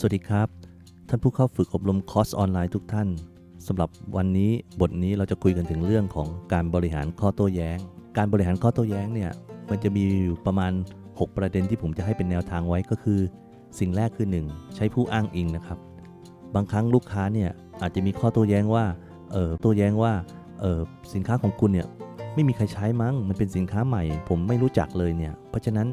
สวัสดีครับ ท่านผู้เข้าฝึกอบรมคอร์สออนไลน์ทุกท่านสำหรับวันนี้บทนี้เราจะคุยกันถึงเรื่องของการบริหารข้อโต้แย้ง การบริหารข้อโต้แย้งเนี่ยมันจะมีอยู่ประมาณ 6 ประเด็นที่ผมจะให้เป็นแนวทางไว้ก็คือ สิ่งแรกคือ 1 ใช้ผู้อ้างอิงนะครับ บางครั้งลูกค้าเนี่ยอาจจะมีข้อโต้แย้งว่าเออโต้แย้งว่าเออสินค้าของคุณเนี่ยไม่มีใครใช้มั้งมันเป็นสินค้าใหม่ ผมไม่รู้จักเลยเนี่ยเพราะฉะนั้น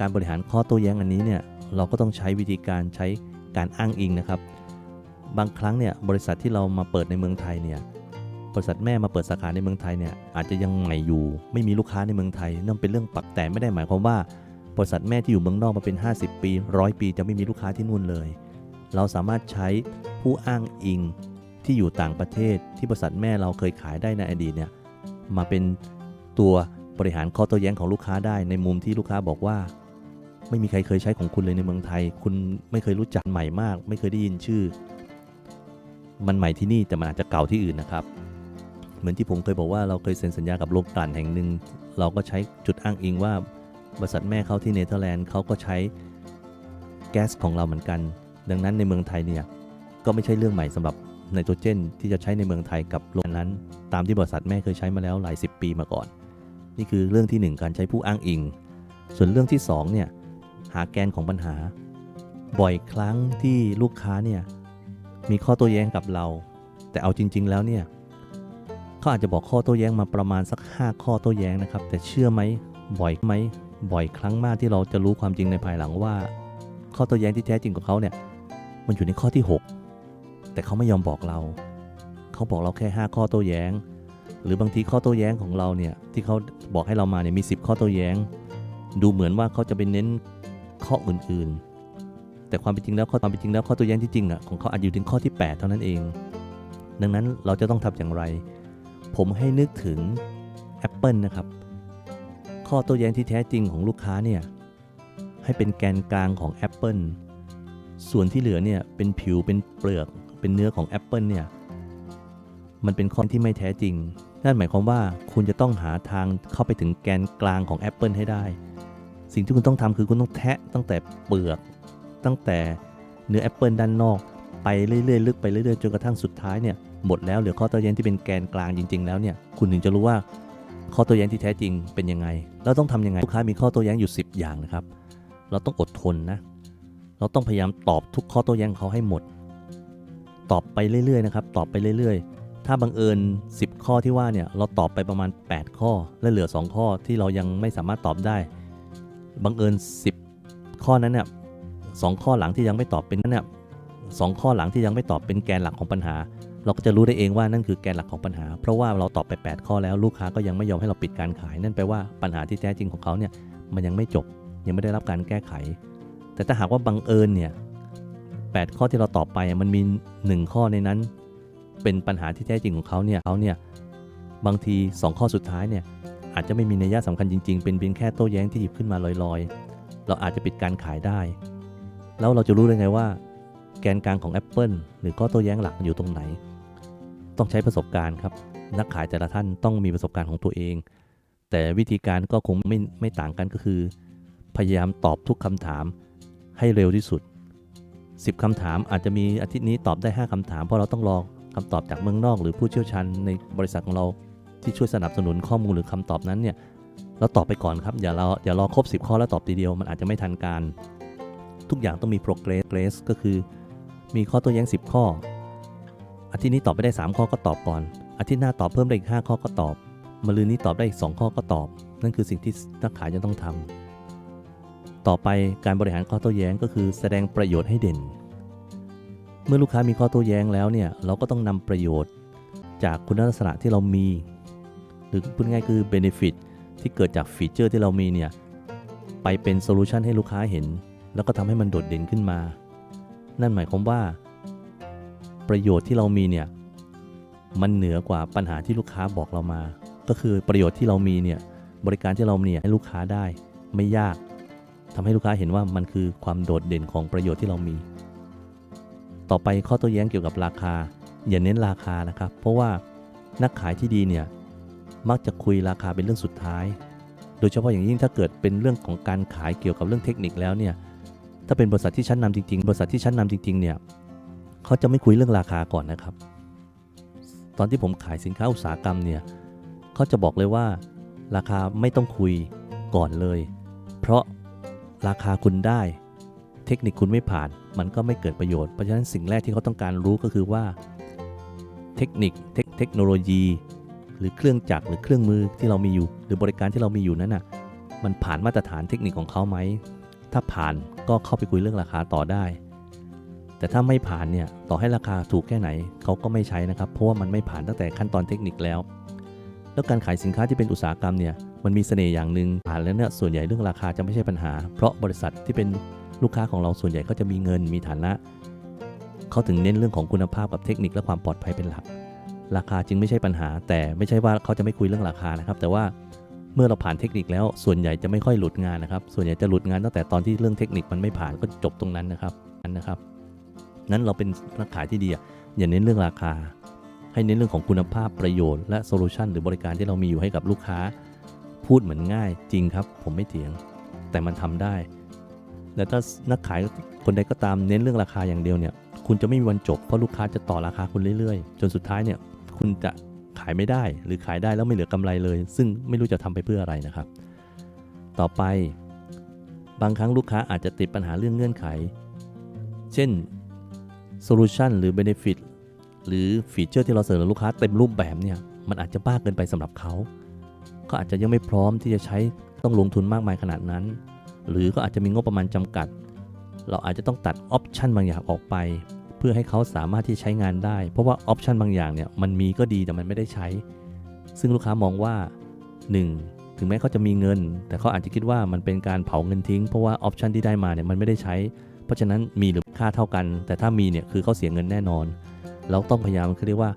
การบริหารข้อโต้แย้งอันนี้เนี่ยเราก็ต้องใช้วิธีการใช้ การอ้างอิงนะครับ บางครั้งเนี่ยบริษัทที่เรามาเปิดในเมืองไทยเนี่ยบริษัทแม่มาเปิดสาขาในเมืองไทยเนี่ยอาจจะยังใหม่อยู่ ไม่มีลูกค้าในเมืองไทยนั่นเป็นเรื่องปักแต่ไม่ได้หมายความว่า บริษัทแม่ที่อยู่เมืองนอกมาเป็น 50 ปีร้อยปีจะไม่มีลูกค้าที่นู่นเลย เราสามารถใช้ผู้อ้างอิงที่อยู่ต่างประเทศที่บริษัทแม่เราเคยขายได้ในอดีตเนี่ยมาเป็นตัวบริหารข้อโต้แย้งของลูกค้าได้ในมุมที่ลูกค้าบอกว่า ไม่มีใครเคยใช้ของคุณเลยในเมืองไทย คุณไม่เคยรู้จักใหม่มาก ไม่เคยได้ยินชื่อ มันใหม่ที่นี่แต่มันอาจจะเก่าที่อื่นนะครับ เหมือนที่ผมเคยบอกว่าเราเคยเซ็นสัญญากับโรงกลั่นแห่งหนึ่ง เราก็ใช้จุดอ้างอิงว่าบริษัทแม่เขาที่เนเธอร์แลนด์เขาก็ใช้แก๊สของเราเหมือนกัน ดังนั้นในเมืองไทยเนี่ยก็ไม่ใช่เรื่องใหม่สำหรับไนโตรเจน ที่จะใช้ในเมืองไทยกับโรงนั้น ตามที่บริษัทแม่เคยใช้มาแล้วหลายสิบปีมาก่อน นี่คือเรื่องที่ 1 การใช้ผู้อ้างอิง ส่วนเรื่องที่2เนี่ย หาแกนของปัญหา บ่อยครั้งที่ลูกค้าเนี่ยมีข้อโต้แย้งกับเรา แต่เอาจริง ๆ แล้วเนี่ยเขาอาจจะบอกข้อโต้แย้งมาประมาณสัก 5 ข้อโต้แย้งนะครับ แต่เชื่อไหมบ่อยไหมบ่อยครั้งมากที่เราจะรู้ความจริงในภายหลังว่า ข้อโต้แย้งที่แท้จริงของเขาเนี่ยมันอยู่ในข้อที่ 6 แต่เขาไม่ยอมบอกเรา เขาบอกเราแค่ 5 ข้อโต้แย้ง หรือบางทีข้อโต้แย้งของเราเนี่ยที่เขาบอกให้เรามาเนี่ยมี 10 ข้อโต้แย้ง ดูเหมือนว่าเขาจะไปเน้น ข้ออื่นๆ แต่ความเป็นจริงแล้วข้อความเป็นจริงแล้วข้อโต้แย้งที่จริงอะของเขาอาจอยู่ถึงข้อที่ 8 เท่านั้นเอง ดังนั้นเราจะต้องทำอย่างไร ผมให้นึกถึง Apple นะครับ ข้อโต้แย้งที่แท้จริงของลูกค้าเนี่ยให้เป็นแกนกลางของ Apple ส่วนที่เหลือเนี่ยเป็นผิวเป็นเปลือกเป็นเนื้อของ Apple เนี่ยมันเป็นข้อที่ไม่แท้จริง นั่นหมายความว่าคุณจะต้องหาทางเข้าไปถึงแกนกลางของ Apple ให้ได้ สิ่งที่คุณต้องทำคือคุณต้องแทะตั้งแต่เปลือก ตั้งแต่เนื้อแอปเปิลด้านนอก ไปเรื่อยๆลึกไปเรื่อยๆจนกระทั่งสุดท้ายเนี่ยหมดแล้วเหลือข้อโต้แย้งที่เป็นแกนกลางจริง ๆ แล้วเนี่ยคุณถึงจะรู้ว่าข้อโต้แย้งที่แท้จริงเป็นยังไงแล้วต้องทำยังไงลูกค้ามีข้อโต้แย้งอยู่ 10 อย่างนะครับ เราต้องอดทนนะเราต้องพยายามตอบทุกข้อโต้แย้งเขาให้หมด ตอบไปเรื่อยๆนะครับตอบไปเรื่อยๆ ถ้าบังเอิญ 10 ข้อที่ว่าเนี่ยเราตอบไปประมาณ 8 ข้อและเหลือ 2 ข้อที่เรายังไม่สามารถตอบได้ บังเอิญ 10 ข้อนั้นเนี่ยสองข้อหลังที่ยังไม่ตอบเป็นนั้นเนี่ยสองข้อหลังที่ยังไม่ตอบเป็นแกนหลักของปัญหา เราก็จะรู้ได้เองว่านั่นคือแกนหลักของปัญหา เพราะว่าเราตอบไป 8 ข้อแล้วลูกค้าก็ยังไม่ยอมให้เราปิดการขาย นั่นแปลว่าปัญหาที่แท้จริงของเขาเนี่ยมันยังไม่จบยังไม่ได้รับการแก้ไข แต่ถ้าหากว่าบังเอิญเนี่ยแข้อที่เราตอบไปมันมี 1 ข้อในนั้น เป็นปัญหาที่แท้จริงของเขาเนี่ยเขาเนี่ยบางที 2 ข้อสุดท้ายเนี่ย อาจจะไม่มีนัยยะสำคัญจริง ๆ เป็นเพียงแค่โต้แย้งที่หยิบขึ้นมาลอยๆ เราอาจจะปิดการขายได้ แล้วเราจะรู้ได้ไงว่า แกนกลางของ Apple หรือข้อโต้แย้งหลักอยู่ตรงไหน ต้องใช้ประสบการณ์ครับ นักขายแต่ละท่านต้องมีประสบการณ์ของตัวเอง แต่วิธีการก็คงไม่ไม่ต่างกันก็คือ พยายามตอบทุกคำถามให้เร็วที่สุด 10คำถามอาจจะมีอาทิตย์นี้ตอบได้ 5คำถามเพราะเราต้องรอคำตอบจากเมืองนอก หรือผู้เชี่ยวชาญในบริษัทของเรา ที่ช่วยสนับสนุนข้อมูลหรือคำตอบนั้นเนี่ยเราตอบไปก่อนครับ อย่ารออย่ารอครบ 10 ข้อแล้วตอบทีเดียวมันอาจจะไม่ทันการ ทุกอย่างต้องมี progress ก็คือ มีข้อโตัวแย้ง 10 ข้อ อาทิตย์นี้ตอบไปได้ 3 ข้อก็ตอบก่อน อาทิตย์หน้าตอบเพิ่มได้อีก 5 ข้อก็ตอบมะรืนนี้ตอบได้อีก 2 ข้อก็ตอบ นั่นคือสิ่งที่นักขายจะต้องทำต่อไปการบริหารข้อโต้แย้งก็คือแสดงประโยชน์ให้เด่น เมื่อลูกค้ามีข้อโต้แย้งแล้วเนี่ยเราก็ต้องนำประโยชน์ จากคุณลักษณะที่เรามี หรือพูดง่ายคือ benefit ที่เกิดจากฟีเจอร์ที่เรามีเนี่ย ไปเป็นโซลูชันให้ลูกค้าเห็น แล้วก็ทำให้มันโดดเด่นขึ้นมา นั่นหมายความว่า ประโยชน์ที่เรามีเนี่ย มันเหนือกว่าปัญหาที่ลูกค้าบอกเรามา ก็คือประโยชน์ที่เรามีเนี่ย บริการที่เราเนี่ยให้ลูกค้าได้ไม่ยากทำให้ลูกค้าเห็นว่ามันคือความโดดเด่นของประโยชน์ที่เรามี ต่อไปข้อโต้แย้งเกี่ยวกับราคา อย่าเน้นราคานะครับ เพราะว่านักขายที่ดีเนี่ย มักจะคุยราคาเป็นเรื่องสุดท้าย โดยเฉพาะอย่างยิ่งถ้าเกิดเป็นเรื่องของการขายเกี่ยวกับเรื่องเทคนิคแล้วเนี่ย ถ้าเป็นบริษัทที่ชั้นนำจริงๆ บริษัทที่ชั้นนำจริงๆ เนี่ยเขาจะไม่คุยเรื่องราคาก่อนนะครับ ตอนที่ผมขายสินค้าอุตสาหกรรมเนี่ยเขาจะบอกเลยว่า ราคาไม่ต้องคุยก่อนเลย เพราะราคาคุณได้ เทคนิคคุณไม่ผ่าน มันก็ไม่เกิดประโยชน์เพราะฉะนั้นสิ่งแรกที่เขาต้องการรู้ก็คือว่า เทคนิคเทคเทคโนโลยี หรือเครื่องจักรหรือเครื่องมือที่เรามีอยู่ หรือบริการที่เรามีอยู่นั้นน่ะมันผ่านมาตรฐานเทคนิคของเขาไหม ถ้าผ่านก็เข้าไปคุยเรื่องราคาต่อได้ แต่ถ้าไม่ผ่านเนี่ยต่อให้ราคาถูกแค่ไหนเขาก็ไม่ใช้นะครับ เพราะว่ามันไม่ผ่านตั้งแต่ขั้นตอนเทคนิคแล้ว แล้วการขายสินค้าที่เป็นอุตสาหกรรมเนี่ยมันมีเสน่ห์อย่างหนึ่งผ่านแล้วเนี่ยส่วนใหญ่เรื่องราคาจะไม่ใช่ปัญหา เพราะบริษัทที่เป็นลูกค้าของเราส่วนใหญ่ก็จะมีเงินมีฐานะ เขาถึงเน้นเรื่องของคุณภาพกับเทคนิคและความปลอดภัยเป็นหลัก ราคาจึงไม่ใช่ปัญหา แต่ไม่ใช่ว่าเขาจะไม่คุยเรื่องราคานะครับ แต่ว่าเมื่อเราผ่านเทคนิคแล้วส่วนใหญ่จะไม่ค่อยหลุดงานนะครับ ส่วนใหญ่จะหลุดงานตั้งแต่ตอนที่เรื่องเทคนิคมันไม่ผ่านก็จบตรงนั้นนะครับนั้นนะครับ นั้นเราเป็นนักขายที่ดีอย่าเน้นเรื่องราคา ให้เน้นเรื่องของคุณภาพประโยชน์และโซลูชันหรือบริการที่เรามีอยู่ให้กับลูกค้า พูดเหมือนง่ายจริงครับ ผมไม่เถียง แต่มันทำได้แต่ถ้านักขายคนใดก็ตามเน้นเรื่องราคาอย่างเดียวเนี่ย คุณจะไม่มีวันจบเพราะลูกค้าจะต่อราคาคุณเรื่อยๆ จนสุดท้ายเนี่ย คุณจะขายไม่ได้หรือขายได้แล้วไม่เหลือกำไรเลย ซึ่งไม่รู้จะทำไปเพื่ออะไรนะครับ ต่อไป บางครั้งลูกค้าอาจจะติดปัญหาเรื่องเงื่อนไข เช่น Solution หรือ Benefit หรือฟีเจอร์ที่เราเสนอลูกค้าเต็มรูปแบบเนี่ยมันอาจจะบ้าเกินไปสำหรับเขาก็อาจจะยังไม่พร้อมที่จะใช้ต้องลงทุนมากมายขนาดนั้น หรือก็อาจจะมีงบประมาณจำกัด เราอาจจะต้องตัดออปชันบางอย่างออกไป เพื่อให้เขาสามารถที่ใช้งานได้ เพราะว่าออปชันบางอย่างเนี่ยมันมีก็ดีแต่มันไม่ได้ใช้ ซึ่งลูกค้ามองว่า 1. ถึงแม้เขาจะมีเงิน แต่เขาอาจจะคิดว่ามันเป็นการเผาเงินทิ้ง เพราะว่าออปชันที่ได้มาเนี่ยมันไม่ได้ใช้ เพราะฉะนั้นมีหรือค่าเท่ากัน แต่ถ้ามีเนี่ยคือเขาเสียเงินแน่นอน เราต้องพยายามคือเรียกว่า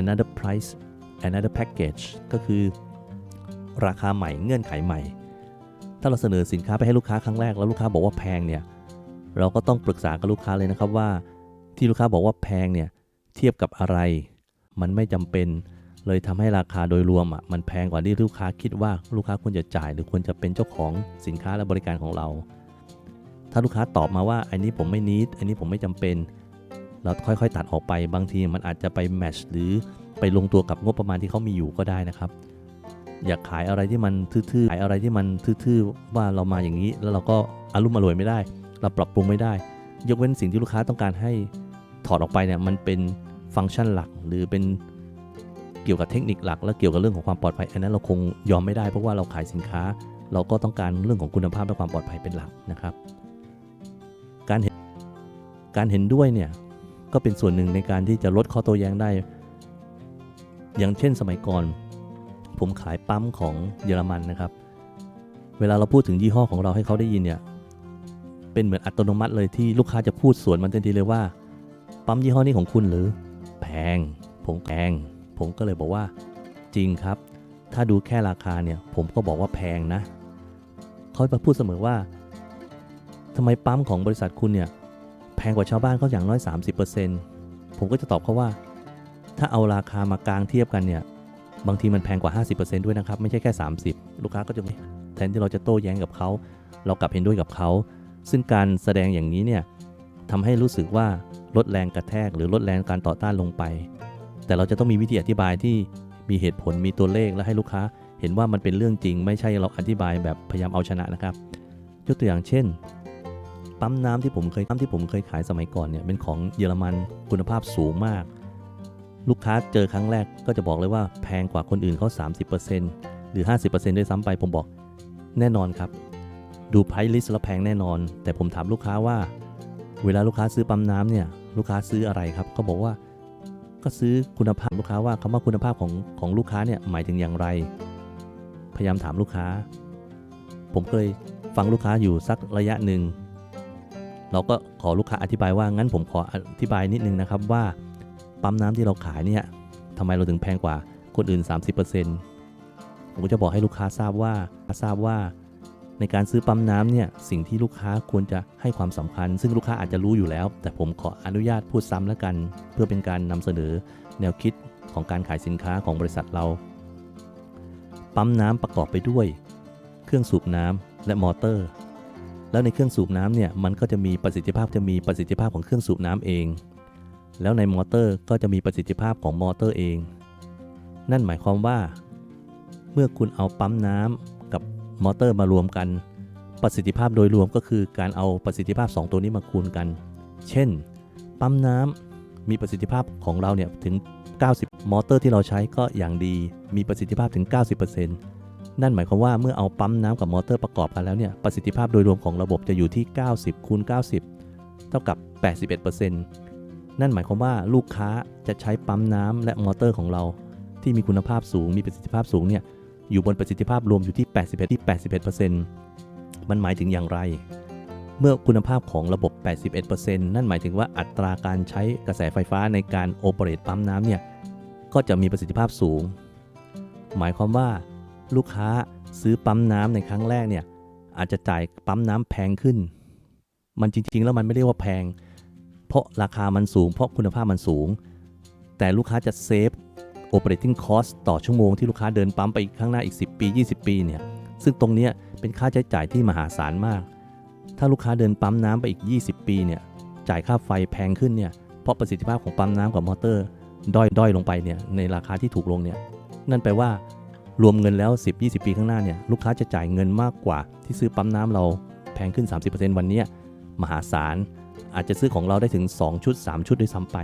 another price another package ก็คือ ราคาใหม่เงื่อนไขใหม่ ถ้าเราเสนอสินค้าไปให้ลูกค้าครั้งแรกแล้วลูกค้าบอกว่าแพงเนี่ยเราก็ต้องปรึกษากับลูกค้าเลยนะครับว่า ที่ลูกค้าบอกว่าแพงเนี่ยเทียบกับอะไร มันไม่จำเป็น เลยทำให้ราคาโดยรวมอะมันแพงกว่าที่ลูกค้าคิดว่าลูกค้าควรจะจ่าย หรือควรจะเป็นเจ้าของสินค้าและบริการของเรา ถ้าลูกค้าตอบมาว่าอันนี้ผมไม่นิดอันนี้ผมไม่จำเป็น เราค่อยๆ ตัดออกไปบางทีมันอาจจะไปแมชหรือไปลงตัวกับงบประมาณที่เขามีอยู่ก็ได้นะครับ อยากขายอะไรที่มันทื่อๆขายอะไรที่มันทื่อๆว่าเรามาอย่างนี้ แล้วเราก็อารมณ์อร่วยไม่ได้ เราปรับปรุงไม่ได้ ยกเว้นสิ่งที่ลูกค้าต้องการให้ ถอดออกไปเนี่ยมันเป็นฟังก์ชันหลัก หรือเป็นเกี่ยวกับเทคนิคหลัก และเกี่ยวกับเรื่องของความปลอดภัยอันนั้นเราคงยอมไม่ได้เพราะว่าเราขายสินค้า เราก็ต้องการเรื่องของคุณภาพและความปลอดภัยเป็นหลักนะครับ การเห็นการเห็นด้วยเนี่ยก็เป็นส่วนหนึ่งในการที่จะลดข้อโต้แย้งได้ อย่างเช่นสมัยก่อน ผมขายปั๊มของเยอรมันนะครับ เวลาเราพูดถึงยี่ห้อของเราให้เขาได้ยินเนี่ยเป็นเหมือนอัตโนมัติเลยที่ลูกค้าจะพูดสวนมันทันทีเลยว่า ปั๊มยี่ห้อนี้ของคุณหรือ แพง ผมแพง ผมก็เลยบอกว่า จริงครับ ถ้าดูแค่ราคาเนี่ย ผมก็บอกว่าแพงนะ เขาจะพูดเสมอว่าทำไมปั๊มของบริษัทคุณเนี่ย แพงกว่าชาวบ้านเขาอย่างน้อย 30%ผมก็จะตอบเขาว่า ถ้าเอาราคามากลางเทียบกันเนี่ย บางทีมันแพงกว่า 50%ด้วยนะครับ ไม่ใช่แค่ 30 ลูกค้าก็จะแทนที่เราจะโต้แย้งกับเขาเรากลับเห็นด้วยกับเขา ซึ่งการแสดงอย่างนี้เนี่ยทำให้รู้สึกว่า ลดแรงกระแทกหรือลดแรงการต่อต้านลงไป แต่เราจะต้องมีวิธีอธิบายที่มีเหตุผลมีตัวเลขและให้ลูกค้า เห็นว่ามันเป็นเรื่องจริง ไม่ใช่เราอธิบายแบบพยายามเอาชนะนะครับ ยกตัวอย่างเช่น ปั๊มน้ำที่ผมเคยปั๊มที่ผมเคยขายสมัยก่อนเนี่ยเป็นของเยอรมันคุณภาพสูงมาก ลูกค้าเจอครั้งแรกก็จะบอกเลยว่าแพงกว่าคนอื่นเขา30%หรือ 50%ด้วยซ้ำไปผมบอกแน่นอนครับ ดูไพรลิสแล้วแพงแน่นอน แต่ผมถามลูกค้าว่า เวลาลูกค้าซื้อปั๊มน้ำเนี่ยลูกค้าซื้ออะไรครับเขาบอกว่าก็ซื้อคุณภาพลูกค้าว่าคำว่าคุณภาพของของลูกค้าเนี่ยหมายถึงอย่างไร พยายามถามลูกค้า ผมเคยฟังลูกค้าอยู่สักระยะหนึ่งเราก็ขอลูกค้าอธิบายว่างั้นผมขออธิบายนิดนึงนะครับว่าปั๊มน้ำที่เราขายเนี่ยทำไมเราถึงแพงกว่าคนอื่น 30%ผมก็จะบอกให้ลูกค้าทราบว่าทราบว่า ในการซื้อปั๊มน้ำเนี่ยสิ่งที่ลูกค้าควรจะให้ความสำคัญ ซึ่งลูกค้าอาจจะรู้อยู่แล้ว แต่ผมขออนุญาตพูดซ้ำแล้วกัน เพื่อเป็นการนำเสนอแนวคิดของการขายสินค้าของบริษัทเรา ปั๊มน้ำประกอบไปด้วย เครื่องสูบน้ำและมอเตอร์ แล้วในเครื่องสูบน้ำเนี่ยมันก็จะมีประสิทธิภาพจะมีประสิทธิภาพของเครื่องสูบน้ำเอง แล้วในมอเตอร์ก็จะมีประสิทธิภาพของมอเตอร์เอง นั่นหมายความว่า เมื่อคุณเอาปั๊มน้ำกับ มอเตอร์มารวมกัน ประสิทธิภาพโดยรวมก็คือการเอาประสิทธิภาพ 2 ตัวนี้มาคูณกัน เช่น ปั๊มน้ำมีประสิทธิภาพของเราเนี่ยถึง 90 มอเตอร์ที่เราใช้ก็อย่างดี มีประสิทธิภาพถึง 90%นั่นหมายความว่าเมื่อเอาปั๊มน้ำกับมอเตอร์ประกอบกันแล้วเนี่ยประสิทธิภาพโดยรวมของระบบจะอยู่ที่ 90คูณ90 เท่ากับ 81%นั่นหมายความว่าลูกค้าจะใช้ปั๊มน้ำและมอเตอร์ของเรา ที่มีคุณภาพสูงมีประสิทธิภาพสูงเนี่ย อยู่บนประสิทธิภาพรวมอยู่ที่ 81ที่81%มันหมายถึงอย่างไร เมื่อคุณภาพของระบบ 81%นั่นหมายถึงว่าอัตราการใช้กระแสไฟฟ้าในการโอเปเรตปั๊มน้ำเนี่ย ก็จะมีประสิทธิภาพสูง หมายความว่าลูกค้าซื้อปั๊มน้ำในครั้งแรกเนี่ย อาจจะจ่ายปั๊มน้ำแพงขึ้น มันจริง ๆ แล้วมันไม่ได้ว่าแพง เพราะราคามันสูง เพราะคุณภาพมันสูง แต่ลูกค้าจะเซฟ operating cost ต่อชั่วโมงที่ลูกค้าเดินปั๊มไปอีกข้างหน้าอีก 10 ปี 20 ปีเนี่ยซึ่งตรงเนี้ยเป็นค่าใช้จ่ายที่มหาศาลมาก ถ้าลูกค้าเดินปั๊มน้ำไปอีก 20 ปีเนี่ยจ่ายค่าไฟแพงขึ้นเนี่ยเพราะประสิทธิภาพของปั๊มน้ำกับมอเตอร์ ด้อยด้อยลงไปเนี่ยในราคาที่ถูกลงเนี่ยนั่นแปลว่ารวมเงินแล้ว 10-20 ปีข้างหน้าเนี่ยลูกค้าจะจ่ายเงินมากกว่าที่ซื้อปั๊มน้ำเราแพงขึ้น 30%วันนี้มหาศาลอาจจะซื้อของเราได้ถึง 2 ชุด 3 ชุดด้วยซ้ำไป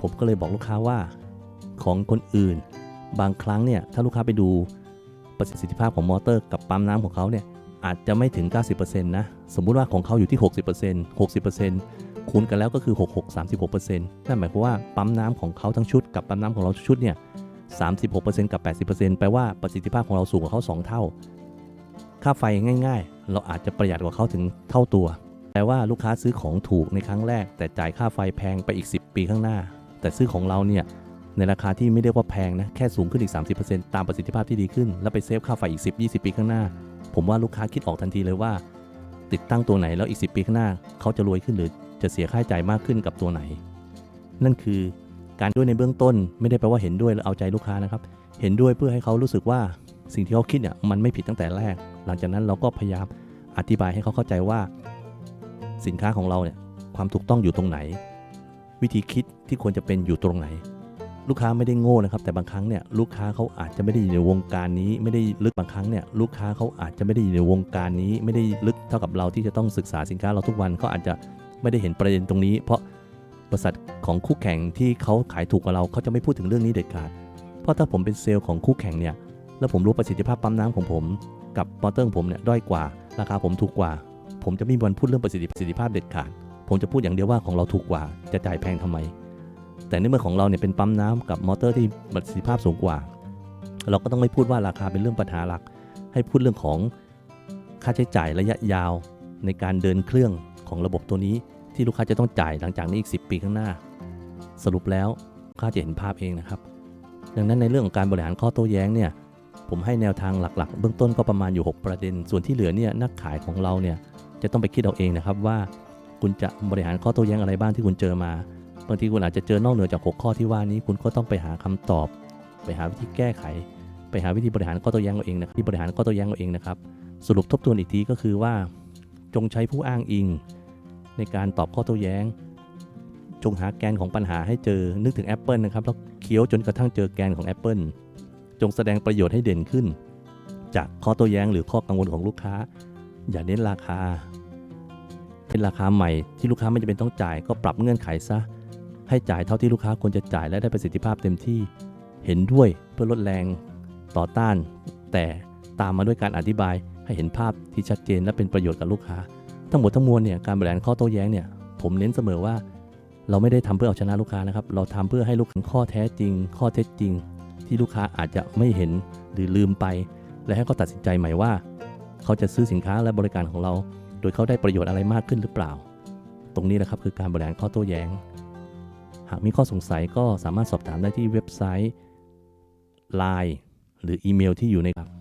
ผมก็เลยบอกลูกค้าว่า ของคนอื่น บางครั้งเนี่ยถ้าลูกค้าไปดูประสิทธิภาพของมอเตอร์กับปั๊มน้ำของเขาเนี่ยอาจจะไม่ถึง 90%นะสมมุติว่าของเขาอยู่ที่ 60% 60%คูณกันแล้วก็คือ 66 36%นั่นหมายความว่าปั๊มน้ำของเขาทั้งชุดกับปั๊มน้ำของเราชุดเนี่ย36%กับ 80%แปลว่าประสิทธิภาพของเราสูงกว่าเขา 2 เท่า ค่าไฟง่ายๆ เราอาจจะประหยัดกว่าเขาถึงเท่าตัวแต่ว่าลูกค้าซื้อของถูกในครั้งแรก แต่จ่ายค่าไฟแพงไปอีก 10 ปีข้างหน้า แต่ซื้อของเราเนี่ย ในราคาที่ไม่เรียกว่าแพงนะ แค่สูงขึ้นอีก 30%ตามประสิทธิภาพที่ดีขึ้น แล้วไปเซฟค่าไฟอีก 10-20 ปีข้างหน้า ผมว่าลูกค้าคิดออกทันทีเลยว่า ติดตั้งตัวไหนแล้วอีก 10 ปีข้างหน้า เขาจะรวยขึ้นหรือจะเสียค่าใช้จ่ายมากขึ้นกับตัวไหน นั่นคือการด้วยในเบื้องต้นไม่ได้แปลว่าเห็นด้วยแล้วเอาใจลูกค้านะครับ เห็นด้วยเพื่อให้เขารู้สึกว่าสิ่งที่เขาคิดเนี่ยมันไม่ผิดตั้งแต่แรก หลังจากนั้นเราก็พยายามอธิบายให้เขาเข้าใจว่า สินค้าของเราเนี่ยความถูกต้องอยู่ตรงไหน วิธีคิดที่ควรจะเป็นอยู่ตรงไหน ลูกค้าไม่ได้โง่นะครับแต่บางครั้งเนี่ยลูกค้าเขาอาจจะไม่ได้อยู่ในวงการนี้ ไม่ได้ลึกบางครั้งเนี่ยลูกค้าเขาอาจจะไม่ได้อยู่ในวงการนี้ ไม่ได้ลึกเท่ากับเราที่จะต้องศึกษาสินค้าเราทุกวันเขาอาจจะไม่ได้เห็นประเด็นตรงนี้ เพราะบริษัทของคู่แข่งที่เขาขายถูกกว่าเราเขาจะไม่พูดถึงเรื่องนี้เด็ดขาด เพราะถ้าผมเป็นเซลล์ของคู่แข่งเนี่ยแล้วผมรู้ประสิทธิภาพปั๊มน้ำของผม กับมอเตอร์ของผมเนี่ยด้อยกว่า ราคาผมถูกกว่า ผมจะไม่มีวันพูดเรื่องประสิทธิประสิทธิภาพเด็ดขาด ผมจะพูดอย่างเดียวว่าของเราถูกกว่าจะจ่ายแพงทำไม แต่ในเมื่อของเราเนี่ยเป็นปั๊มน้ำกับมอเตอร์ที่ประสิทธิภาพสูงกว่า เราก็ต้องไม่พูดว่าราคาเป็นเรื่องปัญหาหลัก ให้พูดเรื่องของค่าใช้จ่ายระยะยาว ในการเดินเครื่องของระบบตัวนี้ ที่ลูกค้าจะต้องจ่ายหลังจากนี้อีก 10 ปีข้างหน้า สรุปแล้วค้าจะเห็นภาพเองนะครับ ดังนั้นในเรื่องของการบริหารข้อโต้แย้งเนี่ยผมให้แนวทางหลัก ๆ เบื้องต้นก็ประมาณอยู่ 6 ประเด็น ส่วนที่เหลือเนี่ยนักขายของเราเนี่ยจะต้องไปคิดเอาเองนะครับว่า คุณจะบริหารข้อโต้แย้งอะไรบ้างที่คุณเจอมา บางทีคุณอาจจะเจอนอกเหนือจาก6ข้อที่ว่านี้ คุณก็ต้องไปหาคำตอบ ไปหาวิธีแก้ไข ไปหาวิธีบริหารข้อโต้แย้งเอาเองนะครับที่บริหารข้อโต้แย้งเอาเองนะครับ สรุปทบทวนอีกทีก็คือว่า จงใช้ผู้อ้างอิง ในการตอบข้อโต้แย้ง จงหาแกนของปัญหาให้เจอ นึกถึง Apple นะครับแล้วเคี้ยวจนกระทั่งเจอแกนของ Apple จงแสดงประโยชน์ให้เด่นขึ้น จากข้อโต้แย้งหรือข้อกังวลของลูกค้า อย่าเน้นราคาเป็นราคาใหม่ที่ลูกค้าไม่จำเป็นต้องจ่ายก็ปรับเงื่อนไขซะ ให้จ่ายเท่าที่ลูกค้าควรจะจ่ายและได้ประสิทธิภาพเต็มที่ เห็นด้วยเพื่อลดแรงต่อต้าน แต่ตามมาด้วยการอธิบายให้เห็นภาพที่ชัดเจนและเป็นประโยชน์กับลูกค้า ทั้งหมดทั้งมวลเนี่ยการบริหารข้อโต้แย้งเนี่ยผมเน้นเสมอว่า เราไม่ได้ทำเพื่อเอาชนะลูกค้านะครับ เราทำเพื่อให้ลูกค้าข้อแท้จริง ข้อเท็จจริง ที่ลูกค้าอาจจะไม่เห็นหรือลืมไป และให้เขาตัดสินใจใหม่ว่า เขาจะซื้อสินค้าและบริการของเรา โดยเขาได้ประโยชน์อะไรมากขึ้นหรือเปล่า ตรงนี้นะครับคือการบริหารข้อโต้แย้ง หากมีข้อสงสัยก็สามารถสอบถามได้ที่เว็บไซต์ Line หรืออีเมลที่อยู่ในครับ